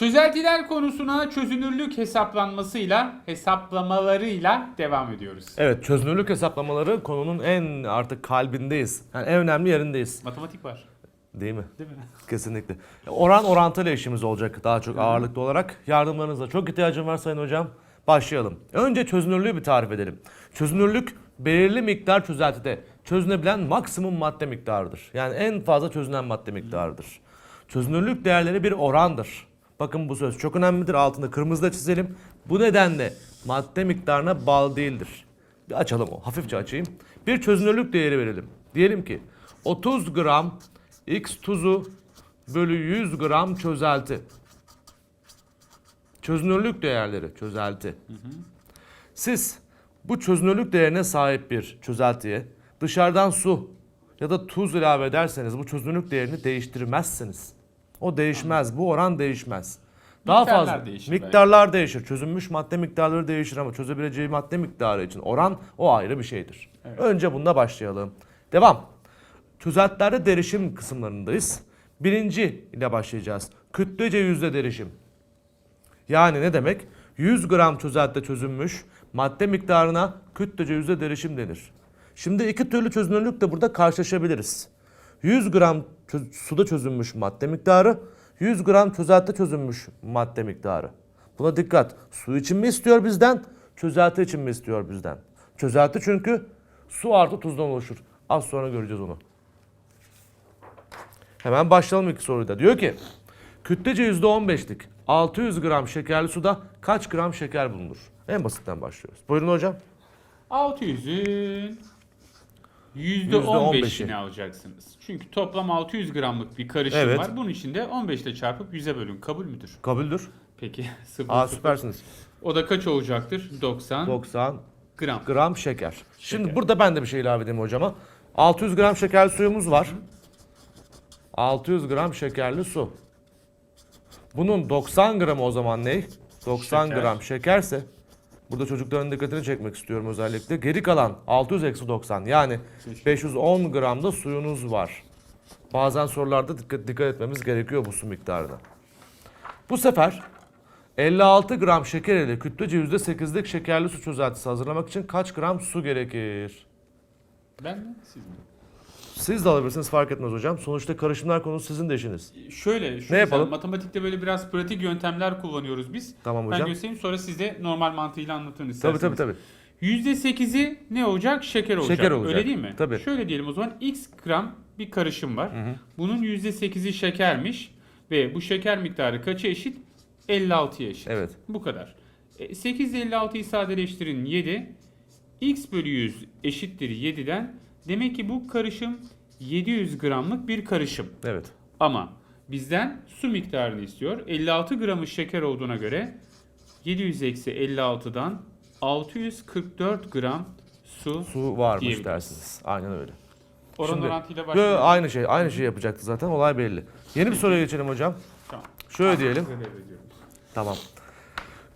Çözeltiler konusuna çözünürlük hesaplanmasıyla, hesaplamalarıyla devam ediyoruz. Evet çözünürlük hesaplamaları konunun en artık kalbindeyiz. Yani en önemli yerindeyiz. Matematik var. Değil mi? Değil mi? Kesinlikle. Oran orantıyla işimiz olacak daha çok ağırlıklı olarak. Yardımlarınıza çok ihtiyacım var Sayın Hocam. Başlayalım. Önce çözünürlüğü bir tarif edelim. Çözünürlük belirli miktar çözeltide çözünebilen maksimum madde miktarıdır. Yani en fazla çözünen madde miktarıdır. Çözünürlük değerleri bir orandır. Bakın bu söz çok önemlidir. Altında kırmızıda çizelim. Bu nedenle madde miktarına bağlı değildir. Bir açalım o. Hafifçe açayım. Bir çözünürlük değeri verelim. Diyelim ki 30 gram X tuzu bölü 100 gram çözelti. Çözünürlük değerleri çözelti. Siz bu çözünürlük değerine sahip bir çözeltiye dışarıdan su ya da tuz ilave ederseniz bu çözünürlük değerini değiştirmezsiniz. O değişmez. Bu oran değişmez. Daha Miktarlar fazla değişir belki. miktarlar değişir. Çözünmüş madde miktarları değişir ama çözebileceği madde miktarı için oran o ayrı bir şeydir. Önce bunda başlayalım. Devam. Çözeltilerde derişim kısımlarındayız. Birinci ile başlayacağız. Kütlece yüzde derişim. Yani ne demek? 100 gram çözeltide çözünmüş madde miktarına kütlece yüzde derişim denir. Şimdi iki türlü çözünürlük de burada karşılaşabiliriz. 100 gram suda çözünmüş madde miktarı, 100 gram çözeltide çözünmüş madde miktarı. Buna dikkat. Su için mi istiyor bizden, çözelti için mi istiyor bizden? Çözelti çünkü su artı tuzdan oluşur. Az sonra göreceğiz onu. Hemen başlayalım ilk soruyla. Diyor ki kütlece %15'lik 600 gram şekerli suda kaç gram şeker bulunur? En basitten başlıyoruz. Buyurun hocam. 600'ün %15'i. %15'ini alacaksınız. Çünkü toplam 600 gramlık bir karışım Evet. var. Bunun içinde 15 ile çarpıp 100'e bölün. Kabul müdür? Kabuldür. Peki. 0, Aa süpersiniz. O da kaç olacaktır? 90 90 gram. gram şeker. Şimdi burada ben de bir şey ilave edeyim hocama. 600 gram şekerli suyumuz var. 600 gram şekerli su. Bunun 90 gramı o zaman ne? 90 Şeker. gram şekerse burada çocukların dikkatini çekmek istiyorum özellikle. Geri kalan 600 eksi 90 yani 510 gram da suyunuz var. Bazen sorularda dikkat, dikkat etmemiz gerekiyor bu su miktarına. Bu sefer 56 gram şeker ile kütlece %8'lik şekerli su çözeltisi hazırlamak için kaç gram su gerekir? Ben mi? Siz mi? Siz de alabilirsiniz fark etmez hocam. Sonuçta karışımlar konusu sizin de işiniz. Şöyle, şu Ne yapalım? matematikte böyle biraz pratik yöntemler kullanıyoruz biz. Tamam Ben hocam. göstereyim sonra siz de normal mantığıyla anlatın Tabii isterseniz. tabii tabii. %8'i ne olacak? Şeker olacak. Şeker olacak. Öyle değil mi? Tabii. Şöyle diyelim o zaman x gram bir karışım var. Bunun %8'i şekermiş ve bu şeker miktarı kaça eşit? 56'ya eşit. Evet. Bu kadar. E, 8 ile 56'yı sadeleştirin 7. x bölü 100 eşittir 7'den. Demek ki bu karışım 700 gramlık bir karışım. Evet. Ama bizden su miktarını istiyor. 56 gramı şeker olduğuna göre 700 eksi 56'dan 644 gram su Su varmış dersiniz. Aynen öyle. oran Şimdi- orantıyla Yo, başlıyor. aynı şey. Aynı şey yapacaktı zaten. Olay belli. Yeni bir soruya geçelim hocam. Tamam. Şöyle diyelim. Size devrediyorum. Tamam.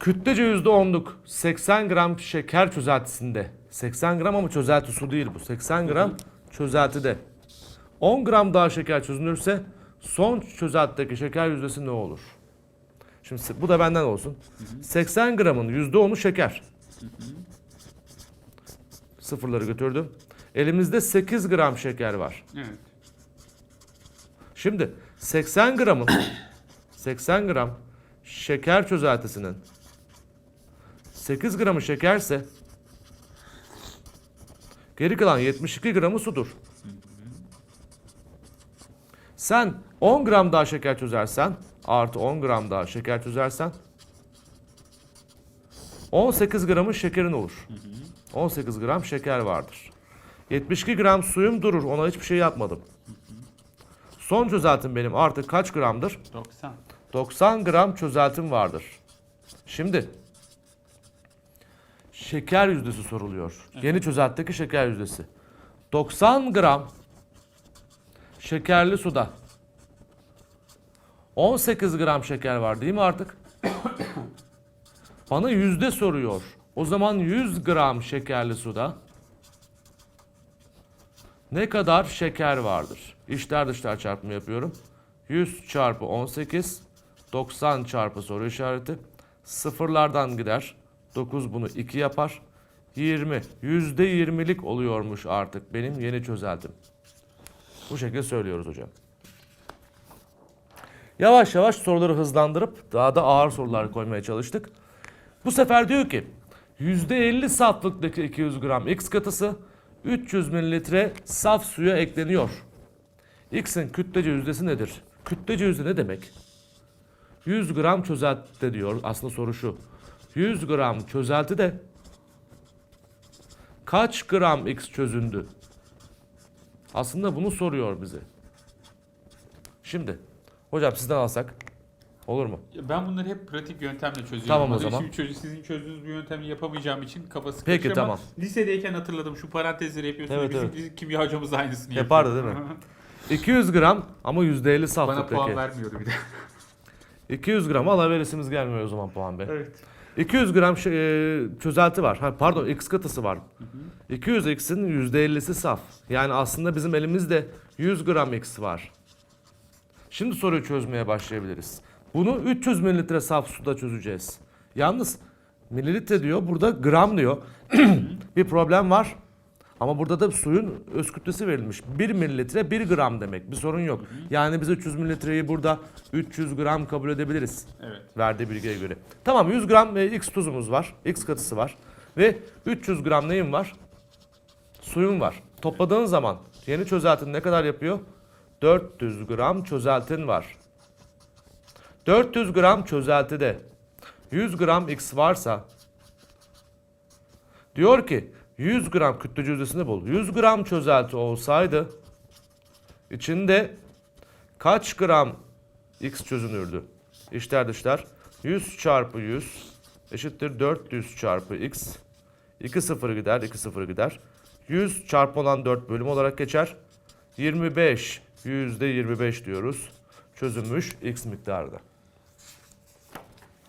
Kütlece %10'luk 80 gram şeker çözeltisinde 80 gram ama çözelti su değil bu. 80 gram çözeltide 10 gram daha şeker çözünürse son çözeltideki şeker yüzdesi ne olur? Şimdi bu da benden olsun. 80 gramın %10'u şeker. Sıfırları götürdüm. Elimizde 8 gram şeker var. Evet. Şimdi 80 gramın 80 gram şeker çözeltisinin 8 gramı şekerse geri kalan 72 gramı sudur. Sen 10 gram daha şeker çözersen artı 10 gram daha şeker çözersen 18 gramın şekerin olur. 18 gram şeker vardır. 72 gram suyum durur. Ona hiçbir şey yapmadım. Son çözeltim benim artık kaç gramdır? 90. 90 gram çözeltim vardır. Şimdi şeker yüzdesi soruluyor. Yeni çözeltteki şeker yüzdesi. 90 gram şekerli suda 18 gram şeker var değil mi artık? Bana yüzde soruyor. O zaman 100 gram şekerli suda ne kadar şeker vardır? İçler dışlar çarpımı yapıyorum. 100 çarpı 18 90 çarpı soru işareti. Sıfırlardan gider. 9 bunu 2 yapar. 20. %20'lik oluyormuş artık benim yeni çözeltim. Bu şekilde söylüyoruz hocam. Yavaş yavaş soruları hızlandırıp daha da ağır sorular koymaya çalıştık. Bu sefer diyor ki %50 saflıktaki 200 gram X katısı 300 mililitre saf suya ekleniyor. X'in kütlece yüzdesi nedir? Kütlece yüzde ne demek? 100 gram çözelti diyor. Aslında soru şu. 100 gram çözelti de kaç gram X çözündü? Aslında bunu soruyor bize. Şimdi hocam sizden alsak olur mu? Ben bunları hep pratik yöntemle çözüyorum. Tamam o Ama zaman. Şimdi çözü- sizin çözdüğünüz bir yöntemi yapamayacağım için kafası Peki, karışır ama tamam. lisedeyken hatırladım şu parantezleri yapıyorsunuz. Evet, bizim, evet. bizim kimya hocamız da aynısını Yapardı yapıyor. değil mi? 200 gram ama %50 Bana saflıktaki. puan vermiyordu bir de. 200 gram alaverisimiz gelmiyor o zaman puan be. evet. 200 gram şey, e, çözelti var. Ha, pardon X katısı var. 200 X'in %50'si saf. Yani aslında bizim elimizde 100 gram X var. Şimdi soruyu çözmeye başlayabiliriz. Bunu 300 mililitre saf suda çözeceğiz. Yalnız mililitre diyor burada gram diyor. bir problem var. Ama burada da suyun öz kütlesi verilmiş. 1 mililitre 1 gram demek. Bir sorun yok. Yani biz 300 mililitreyi burada 300 gram kabul edebiliriz Evet. verdiği bilgiye göre. Tamam 100 gram e, X tuzumuz var. X katısı var. Ve 300 gram neyim var? Suyum var. Topladığın zaman yeni çözeltin ne kadar yapıyor? 400 gram çözeltin var. 400 gram çözeltide 100 gram X varsa diyor ki 100 gram kütlece yüzdesini bul. 100 gram çözelti olsaydı içinde kaç gram X çözünürdü? İşler dışlar 100 çarpı 100 eşittir 400 çarpı X. 2 sıfır gider, 2 sıfır gider. 100 çarpı olan 4 bölüm olarak geçer. 25 yüzde 25 diyoruz. Çözülmüş X miktarda.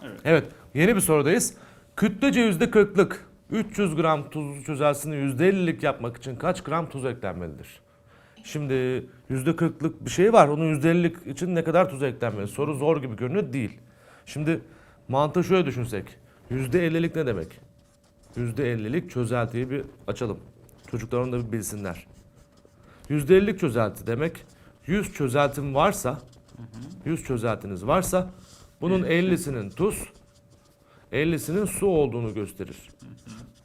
Evet. Evet, yeni bir sorudayız. Kütlece yüzde 40'lık 300 gram tuz çözelsini yüzde 50'lik yapmak için kaç gram tuz eklenmelidir? Şimdi yüzde 40'lık bir şey var. Onun yüzde 50'lik için ne kadar tuz eklenmeli? Soru zor gibi görünüyor. Değil. Şimdi mantığı şöyle düşünsek. Yüzde 50'lik ne demek? Yüzde 50'lik çözeltiyi bir açalım. Çocukların da bir bilsinler. Yüzde 50'lik çözelti demek 100 çözeltim varsa 100 çözeltiniz varsa bunun 50'sinin tuz 50'sinin su olduğunu gösterir.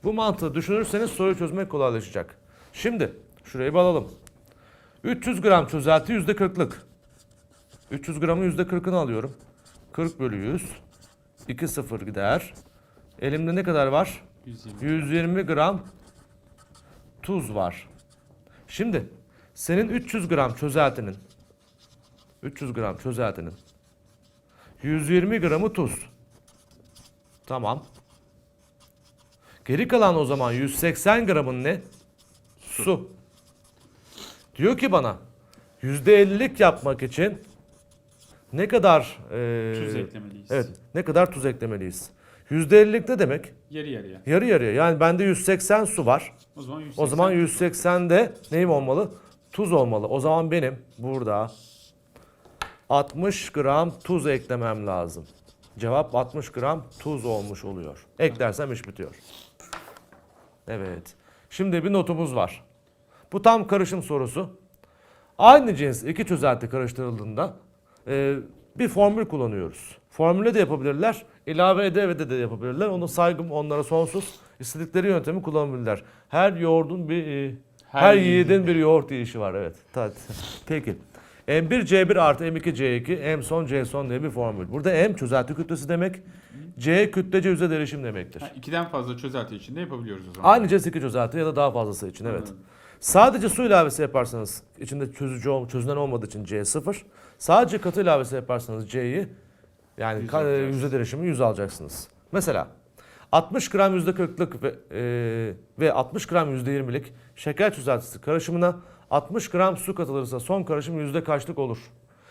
Bu mantığı düşünürseniz soruyu çözmek kolaylaşacak. Şimdi şurayı bir alalım. 300 gram çözelti %40'lık. 300 gramı %40'ını alıyorum. 40 bölü 100. 2 sıfır gider. Elimde ne kadar var? 120. 120 gram tuz var. Şimdi senin 300 gram çözeltinin 300 gram çözeltinin 120 gramı tuz. Tamam. Geri kalan o zaman 180 gramın ne? Su. Diyor ki bana %50'lik yapmak için ne kadar eee, Tuz eklemeliyiz. Evet, ne kadar tuz eklemeliyiz? %50'lik ne demek? Yarı yarıya. Yarı yarıya. Yani bende 180 su var. O zaman 180. O zaman 180'de neyim olmalı? Tuz olmalı. O zaman benim burada 60 gram tuz eklemem lazım. Cevap 60 gram tuz olmuş oluyor. Eklersem iş bitiyor. Evet. Şimdi bir notumuz var. Bu tam karışım sorusu. Aynı cins iki çözelti karıştırıldığında e, bir formül kullanıyoruz. Formüle de yapabilirler, ilave ede ede de yapabilirler. Onu saygım onlara sonsuz. İstedikleri yöntemi kullanabilirler. Her yoğurdun bir e, her, Her yiğidin bir yoğurt yiyişi var evet. Peki. M1 C1 artı M2 C2 M son C son diye bir formül. Burada M çözelti kütlesi demek. C kütlece yüzde derişim demektir. Ha, ikiden fazla çözelti içinde yapabiliyoruz o zaman. Aynı C8 çözelti ya da daha fazlası için evet. Anladım. Sadece su ilavesi yaparsanız içinde çözücü çözünen olmadığı için C0. Sadece katı ilavesi yaparsanız C'yi yani Yüz yüzde derişimi 100 alacaksınız. Mesela 60 gram yüzde 40'lık ve, e, ve 60 gram yüzde 20'lik şeker çözeltisi karışımına 60 gram su katılırsa son karışım yüzde kaçlık olur?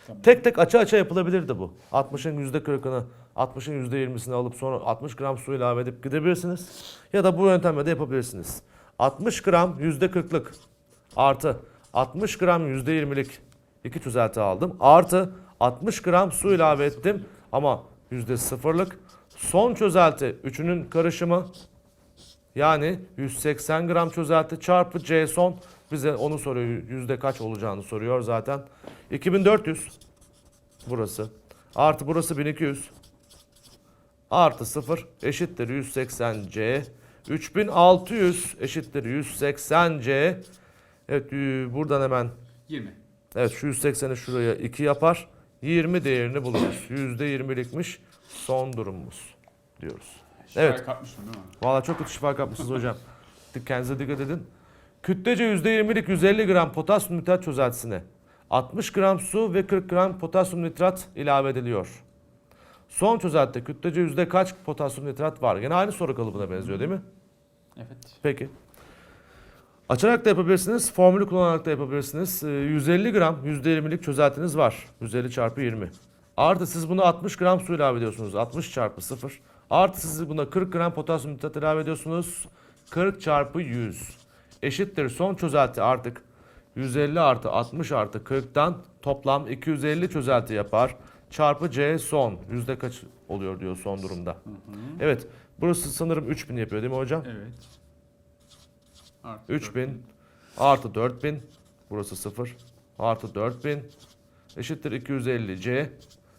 Tamam. Tek tek açı açı yapılabilirdi bu. 60'ın yüzde 40'ını 60'ın yüzde 20'sini alıp sonra 60 gram su ilave edip gidebilirsiniz. Ya da bu yöntemle de yapabilirsiniz. 60 gram yüzde 40'lık artı 60 gram yüzde 20'lik iki çözelti aldım. Artı 60 gram su ilave ettim. Ama yüzde sıfırlık. Son çözelti üçünün karışımı. Yani 180 gram çözelti çarpı C son bize onu soruyor. Yüzde kaç olacağını soruyor zaten. 2400 burası. Artı burası 1200. Artı 0 eşittir 180C. 3600 eşittir 180C. Evet buradan hemen 20. evet şu 180'i şuraya 2 yapar. 20 değerini buluruz. %20'likmiş son durumumuz diyoruz. Evet. Evet. kapmışım değil mi? Valla çok kötü şifa kapmışsınız hocam. Dik- Kendinize dikkat edin. Kütlece %20'lik 150 gram potasyum nitrat çözeltisine 60 gram su ve 40 gram potasyum nitrat ilave ediliyor. Son çözeltide kütlece yüzde kaç potasyum nitrat var? Gene aynı soru kalıbına benziyor değil mi? Evet. Peki. Açarak da yapabilirsiniz, formülü kullanarak da yapabilirsiniz. Ee, 150 gram %20'lik çözeltiniz var. 150 çarpı 20. Artı siz buna 60 gram su ilave ediyorsunuz. 60 çarpı 0. Artı siz buna 40 gram potasyum nitrat ilave ediyorsunuz. 40 çarpı 100. Eşittir son çözelti artık 150 artı 60 artı 40'tan toplam 250 çözelti yapar. Çarpı C son. Yüzde kaç oluyor diyor son durumda. Evet. Burası sanırım 3000 yapıyor değil mi hocam? Evet. Artı 3000 artı 4000 burası 0 artı 4000 eşittir 250 C.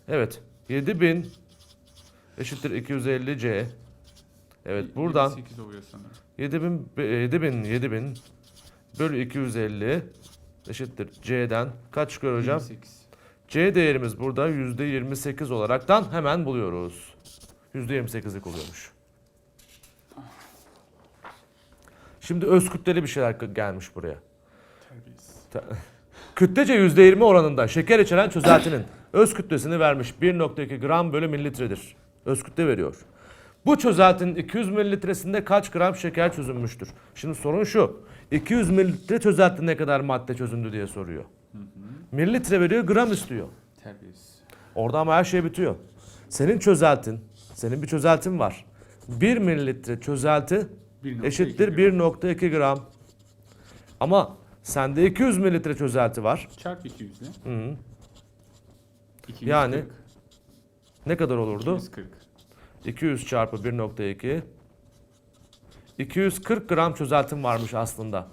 Evet 7000 eşittir 250 C. Evet buradan 8 oluyor sanırım. 7000 be- 7000 7000 bölü 250 eşittir C'den kaç çıkıyor hocam? 28. C değerimiz burada %28 olaraktan hemen buluyoruz. %28'lik oluyormuş. Şimdi öz kütleli bir şeyler gelmiş buraya. Kütlece %20 oranında şeker içeren çözeltinin öz kütlesini vermiş 1.2 gram bölü mililitredir. Öz kütle veriyor. Bu çözeltinin 200 mililitresinde kaç gram şeker çözünmüştür? Şimdi sorun şu. 200 mililitre çözelti ne kadar madde çözündü diye soruyor. Mililitre veriyor, gram istiyor. Terbiyesiz. Orada ama her şey bitiyor. Senin çözeltin, senin bir çözeltin var. 1 mililitre çözelti 1.2 eşittir gram. 1.2 gram. Ama sende 200 mililitre çözelti var. Çarp 200 ile. Hı -hı. 240. Yani ne kadar olurdu? 240. 200 çarpı 1.2 240 gram çözeltim varmış aslında.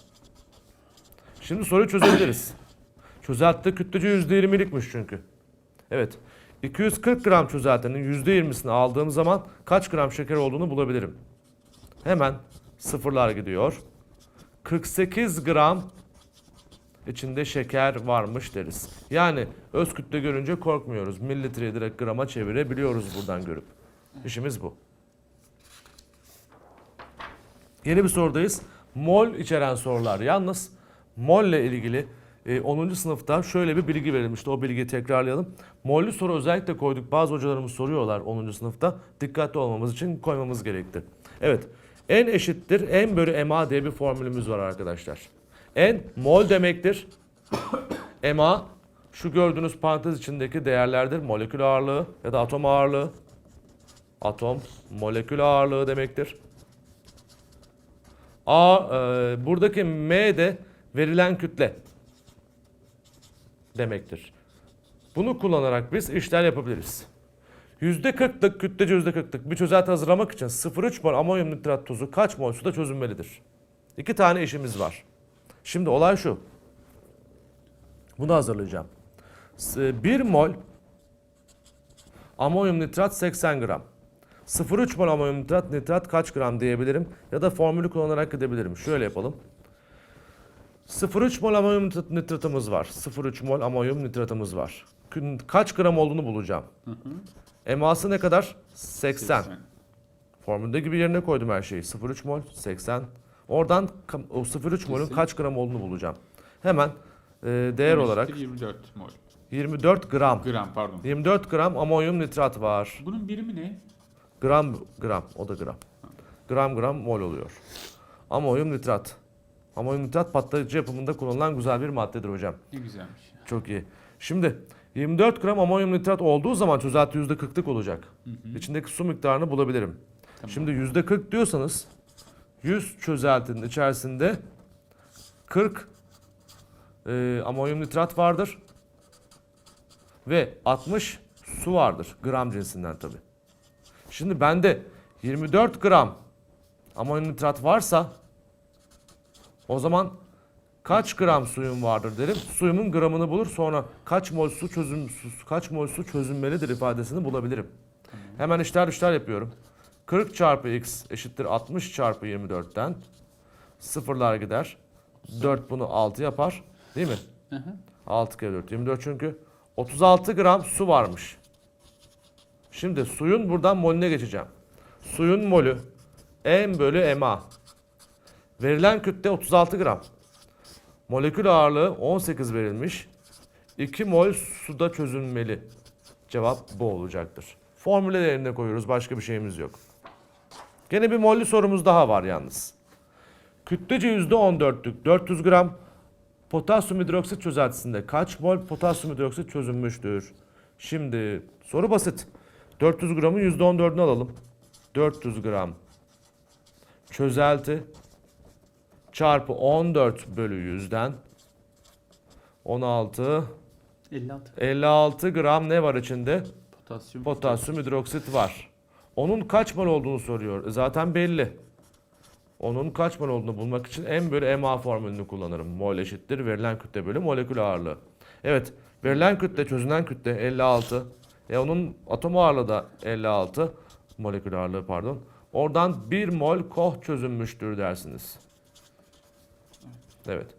Şimdi soruyu çözebiliriz. Çözeltide kütlece %20'likmiş çünkü. Evet. 240 gram çözeltinin %20'sini aldığım zaman kaç gram şeker olduğunu bulabilirim. Hemen sıfırlar gidiyor. 48 gram içinde şeker varmış deriz. Yani öz kütle görünce korkmuyoruz. Mililitreyi direkt grama çevirebiliyoruz buradan görüp. İşimiz bu. Yeni bir sorudayız. Mol içeren sorular. Yalnız mol ile ilgili e, 10. sınıfta şöyle bir bilgi verilmişti. O bilgiyi tekrarlayalım. Mollü soru özellikle koyduk. Bazı hocalarımız soruyorlar 10. sınıfta. Dikkatli olmamız için koymamız gerekti. Evet. N eşittir M bölü MA diye bir formülümüz var arkadaşlar. N mol demektir. MA şu gördüğünüz parantez içindeki değerlerdir. Molekül ağırlığı ya da atom ağırlığı. Atom molekül ağırlığı demektir. A e, buradaki M de verilen kütle demektir. Bunu kullanarak biz işler yapabiliriz. %40'lık kütlece %40'lık bir çözelti hazırlamak için 0,3 mol amonyum nitrat tozu kaç mol suda çözünmelidir? İki tane işimiz var. Şimdi olay şu. Bunu hazırlayacağım. 1 mol amonyum nitrat 80 gram. 0,3 mol amonyum nitrat nitrat kaç gram diyebilirim ya da formülü kullanarak gidebilirim. Şöyle yapalım. 0,3 mol amonyum nitrat- nitratımız var. 0,3 mol amonyum nitratımız var. Kaç gram olduğunu bulacağım. Eması ne kadar? 80. 80. Formülde gibi yerine koydum her şeyi. 0,3 mol 80. Oradan kam- o 0,3 molün Kesin. kaç gram olduğunu bulacağım. Hemen e, değer olarak Eşittir 24 mol. 24 gram. Gram pardon. 24 gram amonyum nitrat var. Bunun birimi ne? Gram gram o da gram. Gram gram mol oluyor. Amonyum nitrat. Amonyum nitrat patlayıcı yapımında kullanılan güzel bir maddedir hocam. Ne güzelmiş. Çok iyi. Şimdi 24 gram amonyum nitrat olduğu zaman çözelti %40'lık olacak. İçindeki su miktarını bulabilirim. Tamam. Şimdi %40 diyorsanız 100 çözeltinin içerisinde 40 e, amonyum nitrat vardır. Ve 60 su vardır. Gram cinsinden tabi. Şimdi bende 24 gram amonyum nitrat varsa o zaman kaç gram suyum vardır derim. Suyumun gramını bulur sonra kaç mol su çözüm kaç mol su çözünmelidir ifadesini bulabilirim. Hemen işler işler yapıyorum. 40 çarpı x eşittir 60 çarpı 24'ten sıfırlar gider. 4 bunu 6 yapar. Değil mi? Hı hı. 6 kere 4 24 çünkü. 36 gram su varmış. Şimdi suyun buradan molüne geçeceğim. Suyun molü M bölü MA. Verilen kütle 36 gram. Molekül ağırlığı 18 verilmiş. 2 mol suda çözünmeli. Cevap bu olacaktır. Formüle yerine koyuyoruz. Başka bir şeyimiz yok. Gene bir mollü sorumuz daha var yalnız. Kütlece %14'lük 400 gram potasyum hidroksit çözeltisinde kaç mol potasyum hidroksit çözünmüştür? Şimdi soru basit. 400 gramın %14'ünü alalım. 400 gram çözelti çarpı 14 bölü 100'den 16 56. 56 gram ne var içinde? Potasyum. Potasyum hidroksit var. Onun kaç mol olduğunu soruyor. Zaten belli. Onun kaç mol olduğunu bulmak için M bölü MA formülünü kullanırım. Mol eşittir verilen kütle bölü molekül ağırlığı. Evet verilen kütle çözünen kütle 56. E onun atom ağırlığı da 56. Molekül ağırlığı pardon. Oradan 1 mol koh çözünmüştür dersiniz. Evet.